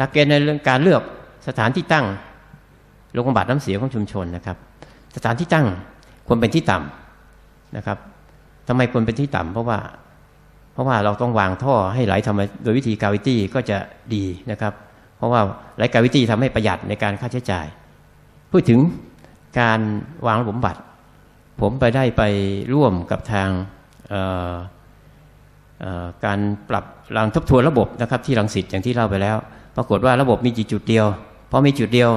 หลักเกณฑ์ในเรื่องการเลือกสถานที่ตั้งโรงบำบัดน้ำเสียของชุมชนนะครับ สถานที่ตั้งควรเป็นที่ต่ำนะครับทำไมควรเป็นที่ต่ำเพราะว่า เพราะว่าเราต้องวางท่อให้ไหลทำโดยวิธีกาวิตี้ก็จะดีนะครับ เพราะว่าไหลกาวิตี้ทำให้ประหยัดในการค่าใช้จ่าย พูดถึงการวางระบบบำบัดผมไปได้ไปร่วมกับทางการปรับรังทบทวนระบบนะครับ ที่รังสิตอย่างที่เล่าไปแล้ว ปรากฏว่าระบบมีจุดเดียวพอมีจุดเดียว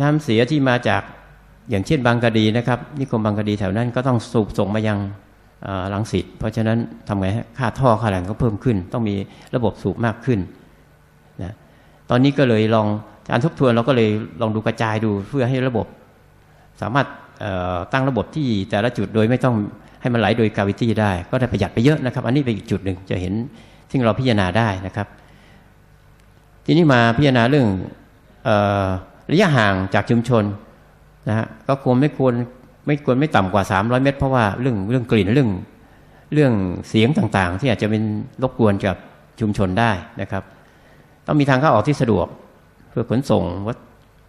น้ำเสียที่มาจากอย่างเช่นบางกะดีนะครับนิคมบางกะดีแถวนั้นก็ต้องสูบส่งมายังรังสิตเพราะฉะนั้นทำไงฮะค่าท่อค่าแรงก็เพิ่มขึ้น ต้องมีระบบสูบมากขึ้นนะตอนนี้ก็เลยลอง การทบทวนเราก็เลยลองดูกระจายดูเพื่อให้ระบบ สามารถตั้งระบบที่แต่ละจุดโดยไม่ต้องให้มันไหลโดยกาวิตี้ได้ ก็ได้ประหยัดไปเยอะนะครับ อันนี้เป็นอีกจุดหนึ่งจะเห็นที่เราพิจารณาได้นะครับ ทีนี้มาพิจารณาเรื่องออระยะห่างจากชุมชนนะฮะก็ควรไม่ควรไม่ควรไม่ต่ำกว่า 300 เมตร เพราะว่าเรื่องเรื่องกลิ่นเรื่องเรื่องเสียงต่างๆ ที่อาจจะเป็นรบกวนกับชุมชนได้นะครับ ต้องมีทางเข้าออกที่สะดวก เพื่อขนส่งวัส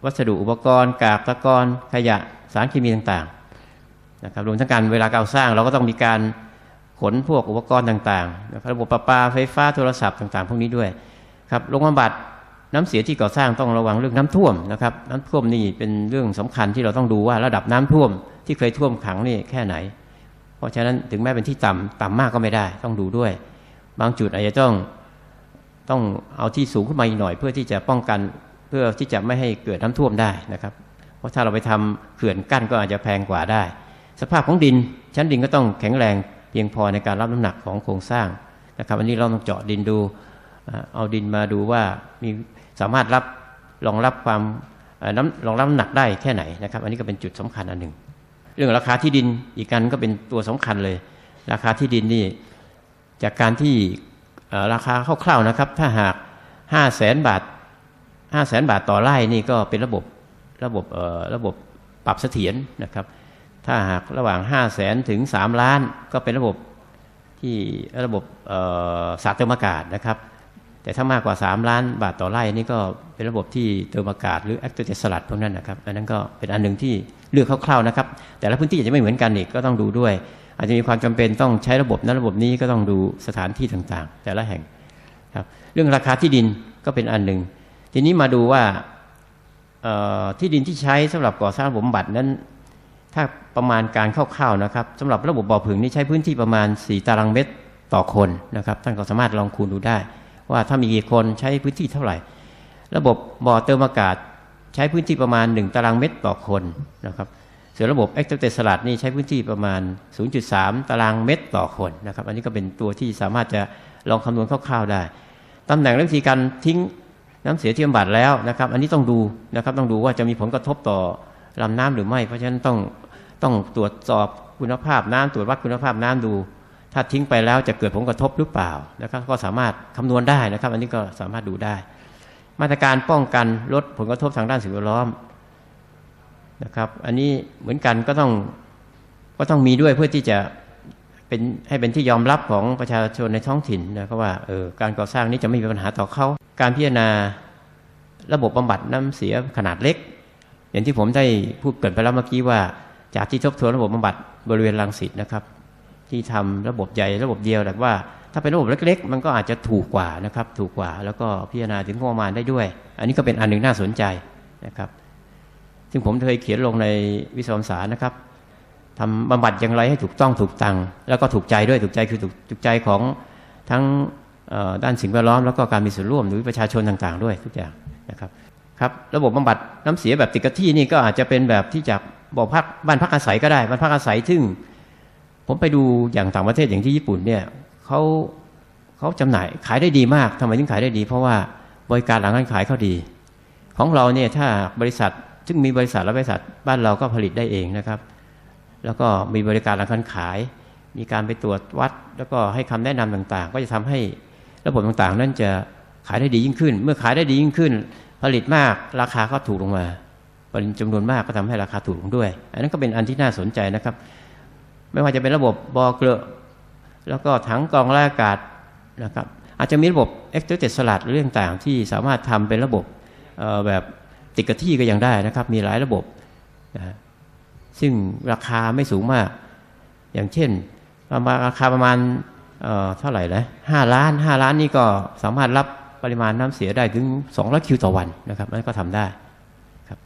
วัสดุอุปกรณ์กากตะกอนขยะสารเคมีต่างๆนะครับรวมทั้งการเวลาก่อสร้างเราก็ต้องมีการขนพวกอุปกรณ์ต่างๆนะครับระบบประปาไฟฟ้าโทรศัพท์ต่างๆ พวกนี้ด้วยครับโรงบำบัดน้ำเสียที่ก่อสร้างต้องระวังเรื่องน้ำท่วมนะครับน้ำท่วมนี่เป็นเรื่องสำคัญที่เราต้องดูว่าระดับน้ำท่วมที่เคยท่วมขังนี่แค่ไหน เพราะฉะนั้นถึงแม้เป็นที่ต่ำต่ำมากก็ไม่ได้ ต้องดูด้วย บางจุดอาจจะต้องต้องเอาที่สูงขึ้นมาอีกหน่อย เพื่อที่จะป้องกัน พื่อที่จะไม่ให้เกิดน้ำท่วมได้นะครับ เพราะถ้าเราไปทำเขื่อนกั้นก็อาจจะแพงกว่าได้ สภาพของดิน ชั้นดินก็ต้องแข็งแรงเพียงพอในการรับน้ำหนักของโครงสร้างนะครับ อันนี้เราต้องเจาะดินดู เอาดินมาดูว่ามีสามารถรับรองรับความน้ำรองรับน้ำหนักได้แค่ไหนนะครับ อันนี้ก็เป็นจุดสำคัญอันหนึ่ง เรื่องราคาที่ดินอีกกันก็เป็นตัวสำคัญเลย ราคาที่ดินนี่จากการที่ราคาคร่าวๆนะครับ ถ้าหาก 5 0 0แสนบาท 5 0 0แสนบาทต่อไร่นี่ก็เป็นระบบระบบเอ่อระบบปรับเสถียรนะครับ ถ้าหากระหว่าง 5 0 0แสนถึง 3 ล้าน ก็เป็นระบบที่ระบบเอ่อสาดเติมอากาศนะครับ แต่ถ้ามากกว่า 3 ล้านบาทต่อไร่นี่ก็เป็นระบบที่เติมอากาศหรือแอคทีฟสลัดพวกนั้นนะครับอันนั้นก็เป็นอันหนึ่งที่เลือกคร่าวๆนะครับ แต่ละพื้นที่อาจจะไม่เหมือนกันอีกก็ต้องดูด้วย อาจจะมีความจำเป็นต้องใช้ระบบนั้นระบบนี้ก็ต้องดูสถานที่ต่างๆ แต่ละแห่งครับเรื่องราคาที่ดินก็เป็นอันหนึ่ง ทีนี้มาดูว่าที่ดินที่ใช้สำหรับก่อสร้างระบบบำบัดนั้น ถ้าประมาณการคร่าวๆนะครับสำหรับระบบบ่อผึ่งนี่ใช้พื้นที่ประมาณ 4 ตารางเมตรต่อคนนะครับท่านก็สามารถลองคูณดูได้ ว่าถ้ามีกี่คนใช้พื้นที่เท่าไหร่ ระบบบ่อเติมอากาศใช้พื้นที่ประมาณ 1 ตารางเมตรต่อคนนะครับส่วนระบบ Active t e สลัดนี่ใช้พื้นที่ประมาณ 0.3 ตารางเมตรต่อคนนะครับ อันนี้ก็เป็นตัวที่สามารถจะลองคำนวณคร่าวๆได้ตำแหน่งและวิธีการทิ้ง น้ำเสียที่บำบัดแล้วนะครับ อันนี้ต้องดูนะครับต้องดูว่าจะมีผลกระทบต่อลำน้ำหรือไม่ เพราะฉะนั้นต้องต้องตรวจสอบคุณภาพน้ำตรวจวัดคุณภาพน้ำดู ถ้าทิ้งไปแล้วจะเกิดผลกระทบหรือเปล่านะครับ ก็สามารถคำนวณได้นะครับ อันนี้ก็สามารถดูได้ มาตรการป้องกันลดผลกระทบทางด้านสิ่งแวดล้อมนะครับ อันนี้เหมือนกันก็ต้องก็ต้องมีด้วยเพื่อที่จะเป็นให้เป็นที่ยอมรับของประชาชนในท้องถิ่นนะครับว่าเออการก่อสร้างนี้จะไม่มีปัญหาต่อเขา การพิจารณาระบบบำบัดน้ำเสียขนาดเล็ก อย่างที่ผมได้พูดเกรินไปแล้วเมื่อกี้ว่า จากที่ทบทวนระบบบำบัดบริเวณรังสิตนะครับ ที่ทำระบบใหญ่ระบบเดียวแต่ว่า ถ้าเป็นระบบเล็ก ๆ มันก็อาจจะถูกกว่านะครับถูกกว่าแล้วก็พิจารณาถึงงบประมาณได้ด้วย อันนี้ก็เป็นอันหนึ่งน่าสนใจนะครับ ซึ่งผมเคยเขียนลงในวิศวสารนะครับทำบำบัดอย่างไรให้ถูกต้องถูกตังแล้วก็ถูกใจด้วยถูกใจคือถูกใจของทั้ง ด้านสิ่งแวดล้อมแล้วก็การมีส่วนร่วมหรือประชาชนต่างๆ ด้วยทุกอย่างนะครับครับระบบบำบัดน้ำเสียแบบติดกับที่นี่ก็อาจจะเป็นแบบที่จากบ่อพักบ้านพักอาศัยก็ได้บ้านพักอาศัยซึ่ง ผมไปดูอย่างต่างประเทศอย่างที่ญี่ปุ่นเนี่ยเขาเขาจำหน่ายขายได้ดีมากทำไมถึงขายได้ดี เพราะว่าบริการหลังการขายเขาดี ของเราเนี่ยถ้าบริษัทซึ่งมีบริษัทและบริษัทบ้านเราก็ผลิตได้เองนะครับ แล้วก็มีบริการหลังการขาย มีการไปตรวจวัด แล้วก็ให้คำแนะนำต่างๆ ก็จะทำให้ ระบบต่างๆ นั้นจะขายได้ดียิ่งขึ้น เมื่อขายได้ดียิ่งขึ้น ผลิตมากราคาก็ถูกลงมาปริมาณจำนวนมากก็ทำให้ราคาถูกลงด้วย อันนั้นก็เป็นอันที่น่าสนใจนะครับ ไม่ว่าจะเป็นระบบบอเกลือแล้วก็ถังกรองระอากาศนะครับอาจจะมีระบบ extracted sludge หรือเรื่องต่างๆที่สามารถทำเป็นระบบแบบติดกับที่ก็ยังได้นะครับ มีหลายระบบนะฮะซึ่งราคาไม่สูงมาก อย่างเช่นประมาณราคาประมาณ เออเท่าไหร่นะห้าล้านห้าล้านนี่ก็สามารถรับปริมาณน้ำเสียได้ถึง200คิวต่อวันนะครับนั่นก็ทำได้ครับ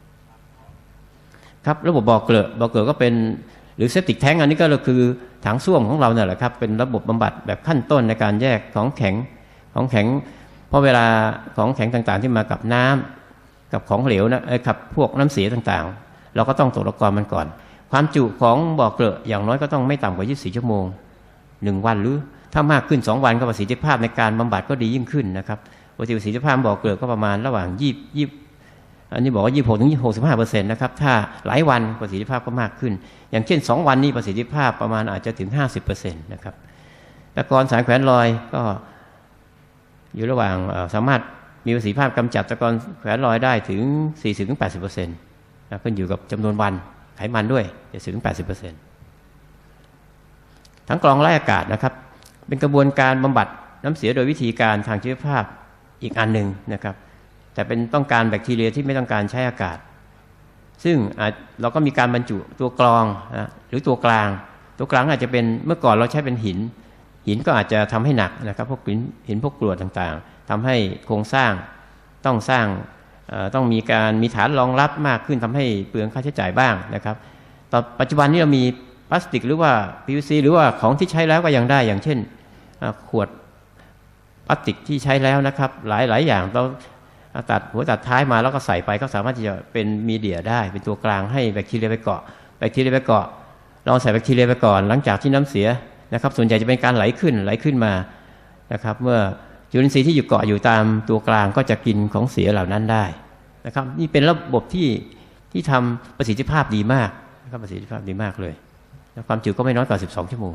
ครับระบบบ่อเกลือบ่อเกลือก็เป็นหรือเซติกแท้งอันนี้ก็คือถังส้วมของเราเนี่ยแหละครับเป็นระบบบำบัดแบบขั้นต้นในการแยกของแข็งของแข็งเพราะเวลาของแข็งต่างๆ ที่มากับน้ำกับของเหลวนะเอ้ยกับพวกน้ำเสียต่างๆ เราก็ต้องตรวจกรมันก่อน ความจุของบ่อเกลืออย่างน้อยก็ต้องไม่ต่ำกว่า 24 ชั่วโมง 1 วันหรือ ถ้ามากขึ้น 2 วันก็ประสิทธิภาพในการบำบัดก็ดียิ่งขึ้นนะครับปกติประสิทธิภาพบ่อเกลือก็ประมาณระหว่าง20 20อันนี้บอกว่า26ถึง65เปอร์เซ็นต์นะครับถ้าหลายวันประสิทธิภาพก็มากขึ้น อย่างเช่น 2 วันนี้ประสิทธิภาพประมาณอาจจะถึง 50เปอร์เซ็นต์นะครับตะกอนสายแขวนลอยก็อยู่ระหว่างสามารถมีประสิทธิภาพกำจัดตะกอนแขวนลอยได้ถึง 40-80%นะขึ้นอยู่กับจำนวนวันไขมันด้วย70-80%ทั้งกรองไล่อากาศนะครับ เป็นกระบวนการบำบัดน้ำเสียโดยวิธีการทางชีวภาพอีกอันหนึ่งนะครับ แต่เป็นต้องการแบคทีเรียที่ไม่ต้องการใช้อากาศ ซึ่งเราก็มีการบรรจุตัวกรองนะหรือตัวกลาง ตัวกลางอาจจะเป็นเมื่อก่อนเราใช้เป็นหิน หินก็อาจจะทำให้หนักนะครับพวกหินหินพวกกรวดต่างๆทำให้โครงสร้างต้องสร้างต้องมีการมีฐานรองรับมากขึ้นทำให้เปลืองค่าใช้จ่ายบ้างนะครับต่อปัจจุบันนี้เรามีพลาสติกหรือว่า PVC หรือว่าของที่ใช้แล้วก็ยังได้อย่างเช่น ขวดพลาสติกที่ใช้แล้วนะครับ หลายหลายอย่างเราตัดหัวตัดท้ายมาแล้วก็ใส่ไปก็สามารถที่จะเป็นมีเดียได้ เป็นตัวกลางให้แบคทีเรียไปเกาะแบคทีเรียไปเกาะเราใส่แบคทีเรียไปก่อน หลังจากที่น้ำเสียนะครับ ส่วนใหญ่จะเป็นการไหลขึ้นไหลขึ้นมานะครับ เมื่อจุลินทรีย์ที่อยู่เกาะอยู่ตามตัวกลางก็จะกินของเสียเหล่านั้นได้นะครับ นี่เป็นระบบที่ที่ทำประสิทธิภาพดีมากนะครับประสิทธิภาพดีมากเลยแล้วความจุก็ไม่น้อยกว่า 12 ชั่วโมง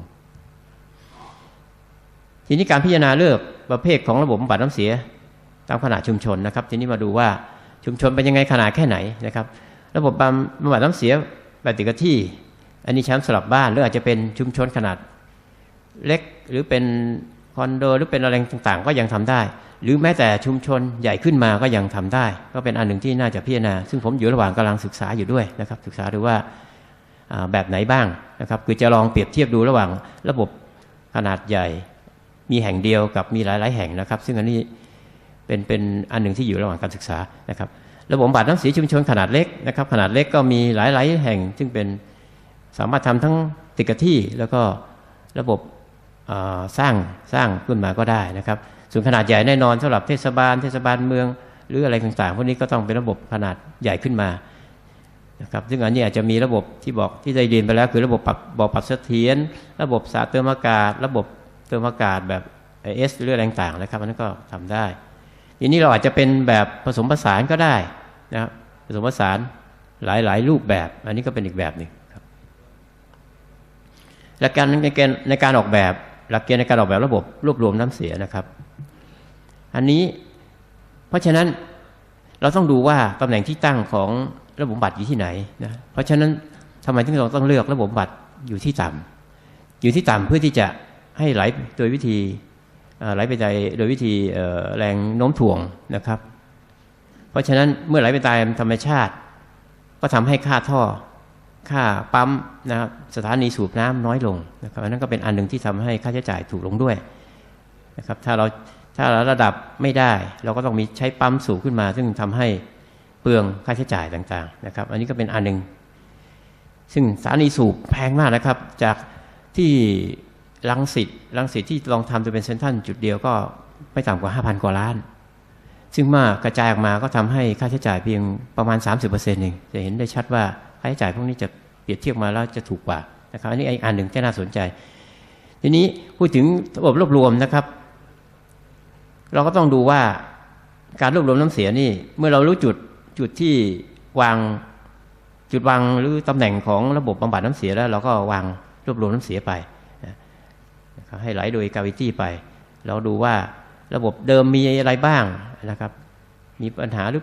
ทีนี้การพิจารณาเลือกประเภทของระบบบำบัดน้ำเสียตามขนาดชุมชนนะครับ ทีนี้มาดูว่าชุมชนเป็นยังไงขนาดแค่ไหนนะครับ ระบบบำบัดน้ำเสียแบบติดกที่ อันนี้แชมป์สลับบ้านหรืออาจจะเป็นชุมชนขนาดเล็กหรือเป็นคอนโดหรือเป็นอะไรต่างๆ ก็ยังทำได้ หรือแม้แต่ชุมชนใหญ่ขึ้นมาก็ยังทำได้ ก็เป็นอันหนึ่งที่น่าจะพิจารณา ซึ่งผมอยู่ระหว่างกำลังศึกษาอยู่ด้วยนะครับ ศึกษาดูว่าแบบไหนบ้างนะครับ คือจะลองเปรียบเทียบดูระหว่างระบบขนาดใหญ่ มีแห่งเดียวกับมีหลาย ๆ แห่งนะครับ ซึ่งอันนี้เป็นเป็นอันหนึ่งที่อยู่ระหว่างการศึกษานะครับระบบบำบัดน้ำเสียชุมชนขนาดเล็กนะครับ ขนาดเล็กก็มีหลาย ๆ แห่ง ซึ่งเป็นสามารถทำทั้งติดกับที่แล้วก็ระบบสร้างสร้างขึ้นมาก็ได้นะครับ ส่วนขนาดใหญ่แน่นอนสำหรับเทศบาล เทศบาลเมือง หรืออะไรต่างๆพวกนี้ก็ต้องเป็นระบบขนาดใหญ่ขึ้นมานะครับซึ่งอันนี้อาจจะมีระบบที่บอกที่ได้เรียนไปแล้ว คือระบบปรับบอกปรับเสถียรระบบสาเติมอากาศ ระบบ เติมอากาศแบบเอสหรืออะไรต่างๆนะครับอันนั้นก็ทำได้ทีนี้เราอาจจะเป็นแบบผสมผสานก็ได้นะครับผสมผสานหลายๆ รูปแบบ อันนี้ก็เป็นอีกแบบหนึ่งครับหลักการในการในการออกแบบหลักเกณฑ์ในการออกแบบระบบรวบรวมน้ำเสียนะครับ อันนี้เพราะฉะนั้นเราต้องดูว่าตำแหน่งที่ตั้งของระบบบำบัดอยู่ที่ไหนนะเพราะฉะนั้นทำไมถึงเราต้องเลือกระบบบำบัดอยู่ที่ต่ำอยู่ที่ต่ำเพื่อที่จะ ให้ไหลโดยวิธีไหลไปใจโดยวิธีแรงโน้มถ่วงนะครับ เพราะฉะนั้นเมื่อไหลไปตามธรรมชาติ ก็ทำให้ค่าท่อ ค่าปั๊มนะครับสถานีสูบน้ำน้อยลงนะครับอันนั้นก็เป็นอันหนึ่งที่ทำให้ค่าใช้จ่ายถูกลงด้วยนะครับถ้าเราถ้าเราระดับไม่ได้ เราก็ต้องมีใช้ปั๊มสูบขึ้นมา ซึ่งทำให้เปลืองค่าใช้จ่ายต่างๆนะครับ อันนี้ก็เป็นอันหนึ่งซึ่งสถานีสูบแพงมากนะครับ จากที่ ลังสิตลังสิตที่ลองทำจะเป็นเซ็นทรัลจุดเดียวก็ไม่ต่ำกว่า 5,000 กว่าล้าน ซึ่งเมื่อกระจายออกมาก็ทำให้ค่าใช้จ่ายเพียงประมาณ 30%เองจะเห็นได้ชัดว่าค่าใช้จ่ายพวกนี้จะเปรียบเทียบมาแล้วจะถูกกว่านะครับอันนี้อีกอันหนึ่งที่น่าสนใจ ทีนี้พูดถึงระบบรวบรวมนะครับ เราก็ต้องดูว่าการรวบรวมน้ำเสียนี่ เมื่อเรารู้จุดจุดที่วางจุดวางหรือตำแหน่งของระบบบำบัดน้ำเสียแล้ว เราก็วางรวบรวมน้ำเสียไป ให้ไหลโดยกาวิตี้ไป เราดูว่าระบบเดิมมีอะไรบ้างนะครับ มีปัญหาหรือ